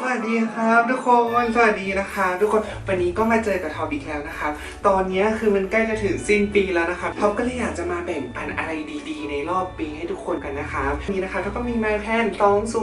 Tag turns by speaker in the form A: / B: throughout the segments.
A: สวัสดีครับทุกคนสวัสดีนะคะ ทุกคนวันนี้ก็มาเจอกับท็อปอีกแล้วนะครับตอนนี้คือมันใกล้จะถึงสิ้นปีแล้วนะครับท็อปก็เลยอยากจะมาแบ่งปันอะไรดีๆ ในรอบปีให้ทุกคนกันนะครับนี่นะคะท็อปก็มี My Plan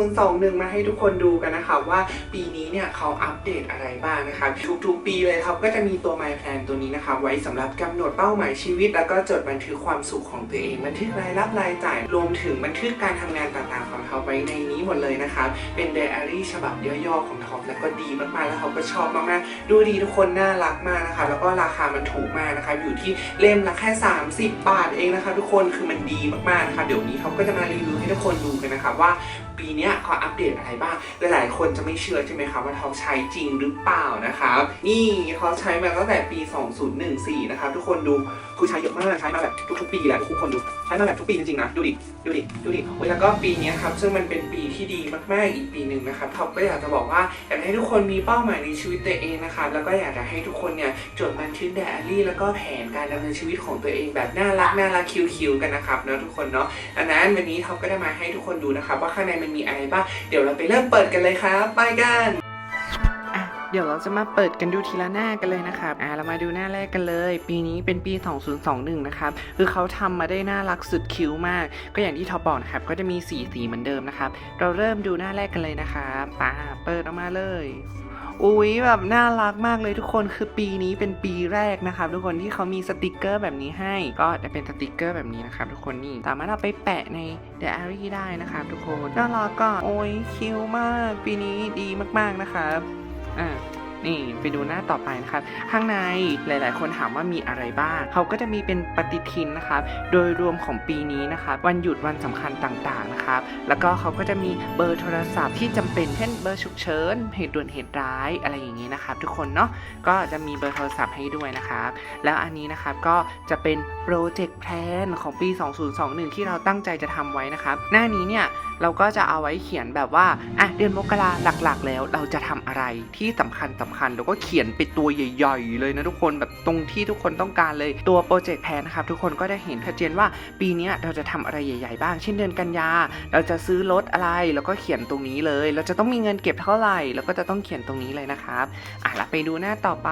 A: 2021 มาให้ทุกคนดูกันนะครับว่าปีนี้เนี่ยเขาอัปเดตอะไรบ้างนะครับทุกๆปีเลยครับก็จะมีตัว My Plan ตัวนี้นะครับไว้สำหรับกำหนดเป้าหมายชีวิต แล้วก็จดบันทึกความสุขของตัวเองบันทึกรายรับรายจ่ายรวมถึงบันทึกการทำงานต่างๆของ เขาไว้ในนี้หมดเลยนะครับ เป็นไดอารี่ฉบับย่อๆของท็อปแล้วก็ดีมากๆ แล้วเขาก็ชอบมากๆ ดูดีทุกคนน่ารักมากนะคะ แล้วก็ราคามันถูกมากนะคะอยู่ที่เล่มละแค่ 30 บาทเองนะคะ ทุกคนคือมันดีมากๆนะคะเดี๋ยวนี้ท็อปก็จะมารีวิวให้ทุกคนดูกันนะคะว่า ปีเนี้ยเขาอัปเดตอะไรบ้าง หลายๆ คนจะไม่เชื่อใช่ไหมคะว่าท็อปใช้จริงหรือเปล่านะครับ นี่เขาใช้มาตั้งแต่ปี 2014 นะครับ ทุกคนดูคือใช้เยอะมากใช้มาแบบทุกๆปีแหละทุกคนดูใช้มาแบบทุกปีจริงๆนะดูดิดูดิดูดิโอ้แล้วก็ปีเนี้ยครับซึ่งมันเป็นปีที่ดีมากๆอีกปีหนึ่งนะครับท็อปก็อยากจะบอกว่าอยากให้ทุกคนมีเป้าหมายในชีวิตตัวเองนะครับแล้วก็อยากจะให้ทุกคนเนี่ยจดบันทึกไดอารี่แล้วก็แผนการดำเนินชีวิตของตัวเองแบบน่ารักน่ารักคิวๆกันนะครับเนาะทุกคนเนาะอันนั้นวันนี้ท็อปก็จะมาให้ทุกคนดูนะครับว่าข้างในมันมีอะไรบ้างเดี๋ยวเราไปเริ่มเปิดกันเลยครับไปกันเดี๋ยวเราจะมาเปิดกันดูทีละหน้ากันเลยนะครับ อ่า เรามาดูหน้าแรกกันเลย ปีนี้เป็นปี 2021 นะครับ คือเขาทำมาได้น่ารักสุดคิ้วมาก ก็อย่างที่ท็อปบอกนะครับ ก็จะมีสีสีเหมือนเดิมนะครับ เราเริ่มดูหน้าแรกกันเลยนะครับป่าเปิดออกมาเลย อุ๊ยแบบน่ารักมากเลยทุกคนคือปีนี้เป็นปีแรกนะครับทุกคนที่เขามีสติกเกอร์แบบนี้ให้ ก็จะเป็นสติกเกอร์แบบนี้นะครับทุกคนนี่สามารถเอาไปแปะในเดอารี่ได้นะครับทุกคนน่ารักก็โอ้ยคิวมาก ปีนี้ดีมากๆนะครับอ่า นี่ไปดูหน้าต่อไปนะครับ ข้างในหลาย ๆ คนถามว่ามีอะไรบ้าง เขาก็จะมีเป็นปฏิทินนะครับ โดยรวมของปีนี้นะครับ วันหยุดวันสำคัญต่าง ๆ นะครับ แล้วก็เขาก็จะมีเบอร์โทรศัพท์ที่จำเป็น เช่นเบอร์ฉุกเฉิน เหตุด่วนเหตุร้าย อะไรอย่างนี้นะครับ ทุกคนเนาะ ก็จะมีเบอร์โทรศัพท์ให้ด้วยนะครับ แล้วอันนี้นะครับก็จะเป็นโปรเจกต์แพลนของปี 2021 ที่เราตั้งใจจะทำไว้นะครับ หน้านี้เนี่ยเราก็จะเอาไว้เขียนแบบว่า อะเดือนมกราหลัก ๆ แล้วเราจะทำอะไรที่สำคัญสำคัญแล้วก็เขียนไปตัวใหญ่ ๆ เลยนะทุกคนแบบตรงที่ทุกคนต้องการเลยตัวโปรเจกต์แพนนะครับทุกคนก็ได้เห็นชัดเจนว่าปีนี้เราจะทำอะไรใหญ่ ๆ บ้าง เช่นเดือนกันยา เราจะซื้อรถอะไรแล้วก็เขียนตรงนี้เลย เราจะต้องมีเงินเก็บเท่าไหร่ แล้วก็จะต้องเขียนตรงนี้เลยนะครับอะเราไปดูหน้าต่อไป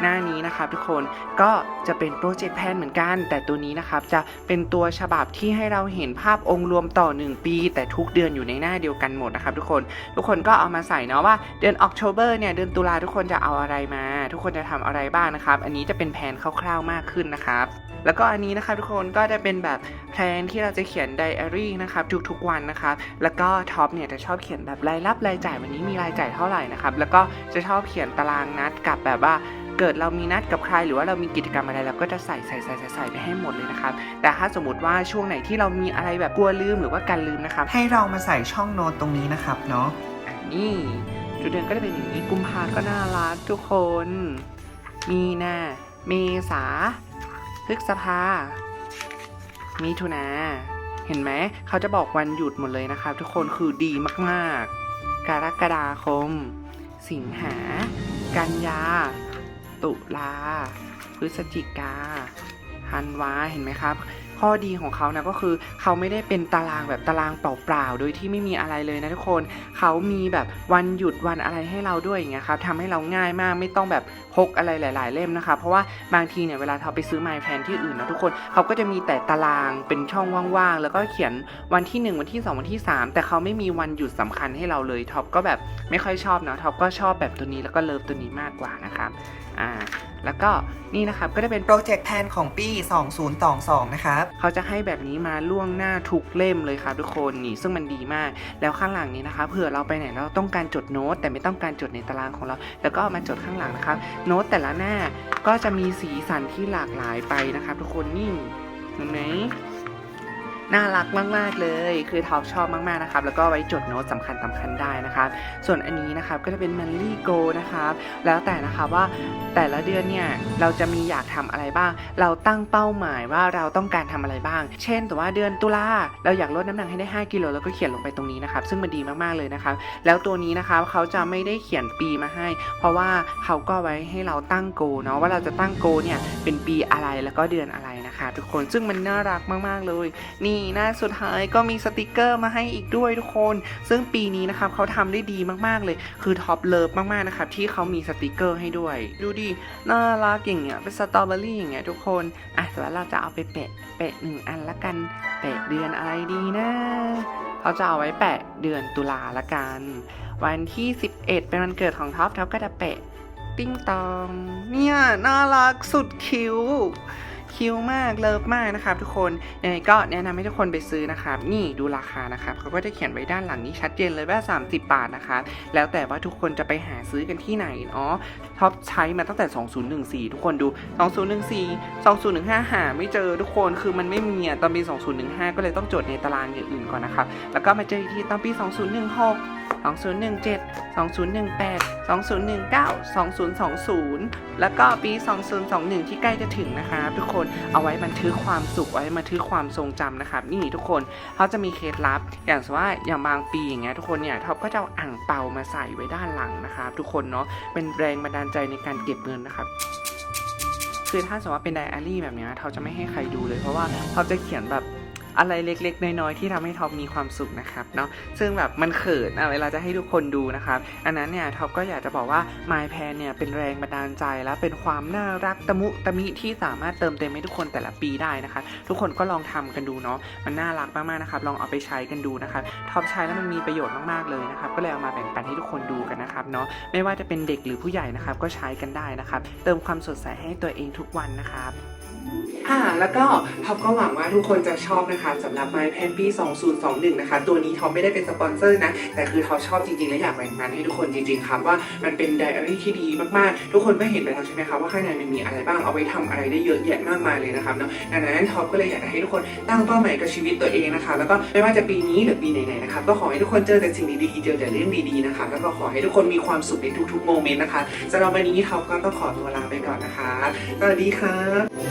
A: หน้านี้นะครับทุกคนก็จะเป็นโปรเจกต์แพนเหมือนกัน แต่ตัวนี้นะครับจะเป็นตัวฉบับที่ให้เราเห็นภาพองค์รวมต่อ 1 ปี แต่ทุกเดือนอยู่ในหน้าเดียวกันหมดนะครับทุกคน ทุกคนก็เอามาใส่เนาะว่าเดือนออกโทเบอร์เนี่ยเดือนตุลาทุกคนจะเอาอะไรมา ทุกคนจะทำอะไรบ้างนะครับ อันนี้จะเป็นแผนคร่าวๆมากขึ้นนะครับ แล้วก็อันนี้นะครับทุกคนก็จะเป็นแบบแพลนที่เราจะเขียนไดอารี่นะครับทุกๆวันนะครับ แล้วก็ท็อปเนี่ยจะชอบเขียนแบบรายรับรายจ่ายวันนี้มีรายจ่ายเท่าไหร่นะครับ แล้วก็จะชอบเขียนตารางนัดกับแบบว่าเกิดเรามีนัดกับใครหรือว่าเรามีกิจกรรมอะไรเราก็จะใส่ใส่ใส่ใส่ใส่ไปให้หมดเลยนะครับ แต่ถ้าสมมติว่าช่วงไหนที่เรามีอะไรแบบกลัวลืมหรือว่าการลืมนะครับ ให้เรามาใส่ช่องโน้ตตรงนี้นะครับเนาะอันนี้ จุดเด่นก็จะเป็นอย่างนี้กุมภาก็น่ารักทุกคน มีนาเมษาพฤษภา มิถุนา เห็นไหม เขาจะบอกวันหยุดหมดเลยนะครับ ทุกคนคือดีมากๆ กรกฎาคม สิงหา กันยา ตุลา พฤศจิกาธันวา เห็นไหมครับ ข้อดีของเขานะก็คือเขาไม่ได้เป็นตารางแบบตารางเปล่าๆ โดยที่ไม่มีอะไรเลยนะทุกคน เขามีแบบวันหยุดวันอะไรให้เราด้วยอย่างเงี้ยครับทำให้เราง่ายมากไม่ต้องแบบพกอะไรหลาย ๆ เล่มนะคะ เพราะว่าบางทีเนี่ยเวลาเราไปซื้อ My Plan ที่อื่นนะทุกคนเขาก็จะมีแต่ตารางเป็นช่องว่างๆ แล้วก็เขียนวันที่ 1 วันที่ 2 วันที่ 3 แต่เขาไม่มีวันหยุดสำคัญให้เราเลยท็อปก็แบบไม่ค่อยชอบเนาะท็อปก็ชอบแบบตัวนี้แล้วก็เลิฟตัวนี้มากกว่านะครับอ่า แล้วก็นี่นะครับก็จะเป็นโปรเจกต์แพนของปี 2022 นะครับ เขาจะให้แบบนี้มาล่วงหน้าทุกเล่มเลยครับทุกคนนี่ซึ่งมันดีมาก แล้วข้างหลังนี้นะคะเผื่อเราไปไหนเราต้องการจดโน้ต แต่ไม่ต้องการจดในตารางของเรา แล้วก็เอามาจดข้างหลังนะครับ โน้ตแต่ละหน้าก็จะมีสีสันที่หลากหลายไปนะครับ ทุกคนนี่เห็นไหม น่ารักมากๆเลย คือท็อปชอบมากๆนะครับ แล้วก็ไว้จดโน้ตสำคัญสำคัญได้นะครับ ส่วนอันนี้นะครับก็จะเป็น Manly Go นะครับ แล้วแต่นะครับว่าแต่ละเดือนเนี่ยเราจะมีอยากทำอะไรบ้าง เราตั้งเป้าหมายว่าเราต้องการทำอะไรบ้าง เช่นแต่ว่าเดือนตุลาเราอยากลดน้ำหนักให้ได้ 5กิโลแล้วก็เขียนลงไปตรงนี้นะครับ ซึ่งมันดีมากๆเลยนะครับ แล้วตัวนี้นะครับเขาจะไม่ได้เขียนปีมาให้ เพราะว่าเขาก็ไว้ให้เราตั้งโกเนาะว่าเราจะตั้งโกเนี่ยเป็นปีอะไรแล้วก็เดือนอะไรนะคะทุกคนซึ่งมันน่ารักมากๆเลย นี่หน้าสุดท้ายก็มีสติกเกอร์มาให้อีกด้วยทุกคน ซึ่งปีนี้นะครับเขาทำได้ดีมากๆเลย คือท็อปเลิฟมากๆนะครับที่เขามีสติกเกอร์ให้ด้วย ดูดิน่ารักอย่างเงี้ยเป็นสตรอเบอรี่อย่างเงี้ยทุกคนอะแต่ว่าเราจะเอาไปแปะแปะหนึ่งอันละกันแปะเดือนอะไรดีนะเขาจะเอาไว้แปะเดือนตุลาละกัน วันที่ 11 เป็นวันเกิดของท็อปท็อปก็จะแปะ ติ้งตอง เนี่ย น่ารักสุดคิ้ว คิวมากเลิฟมากนะครับทุกคนยังไงก็แนะนำให้ทุกคนไปซื้อนะครับ นี่ดูราคานะครับเขาก็จะเขียนไว้ด้านหลังนี้ชัดเจนเลยว่า 30 บาทนะครับแล้วแต่ว่าทุกคนจะไปหาซื้อกันที่ไหนเนาะท็อปใช้มาตั้งแต่ 2014 ทุกคนดู 2014 2015 หาไม่เจอทุกคนคือมันไม่มีอะตอนปี 2015 ก็เลยต้องจดในตารางอย่างอื่นก่อนนะครับแล้วก็มาเจออีกทีตอนปี 2016 2017 2018 2019 2020 แล้วก็ปี 2021 ที่ใกล้จะถึงนะครับทุกคนเอาไว้บันทึกความสุขไว้บันทึกความทรงจำนะครับนี่ทุกคนเขาจะมีเคล็ดลับ อย่างสว่าอย่างบางปีอย่างเงี้ยทุกคนเนี่ยท็อปก็จะเอาอ่างเปามาใส่ไว้ด้านหลังนะครับทุกคนเนาะเป็นแรงบันดาลใจในการเก็บเงินนะครับคือถ้าสมมติว่าเป็นไดอารี่แบบเนี้ยเขาจะไม่ให้ใครดูเลยเพราะว่าเขาจะเขียนแบบ อะไรเล็กๆ น้อยๆที่ทำให้ท็อปมีความสุขนะครับเนาะซึ่งแบบมันเขินอะเวลาจะให้ทุกคนดูนะครับอันนั้นเนี่ยท็อปก็อยากจะบอกว่า My p a n เนี่ยเป็นแรงบันดาลใจและเป็นความน่ารักตะมุตะมิที่สามารถเติมเต็มให้ทุกคนแต่ละปีได้นะคะทุกคนก็ลองทำกันดูเนาะมันน่ารักมากๆนะครับลองเอาไปใช้กันดูนะครับท็อปใช้แล้วมันมีประโยชน์มากๆเลยนะครับก็เลยเอามาแบ่งปันให้ทุกคนดูกันนะครับเนาะไม่ว่าจะเป็นเด็กหรือผู้ใหญ่นะครับก็ใช้กันได้นะครับเติมความสดใสให้ตัวเองทุกวันนะครับ อ่าแล้วก็ท็อปก็หวังว่าทุกคนจะชอบนะคะสำหรับ My Pen ปี2021 นะคะ ตัวนี้ท็อปไม่ได้เป็นสปอนเซอร์นะ แต่คือท็อปชอบจริงๆ และอยากแบ่งปันให้ทุกคนจริงๆครับว่ามันเป็นไดอารี่ที่ดีมากๆ ทุกคนก็เห็นไปแล้วใช่ไหมครับว่าข้างในมันมีอะไรบ้างเอาไว้ทำอะไรได้เยอะแยะมากมายเลยนะครับเนาะดังนั้นท็อปก็เลยอยากให้ทุกคนตั้งเป้าหมายกับชีวิตตัวเองนะคะ แล้วก็ไม่ว่าจะปีนี้หรือปีไหนๆนะครับก็ขอให้ทุกคนเจอแต่สิ่งดีๆเจอแต่เรื่องดีๆนะคะแล้วก็ขอให้ทุกคนมีความสุขในทุกๆโมเมนต์นะคะสำหรับวันนี้ท็อปก็ต้องขอตัวลาไปก่อนนะคะสวัสดีครับ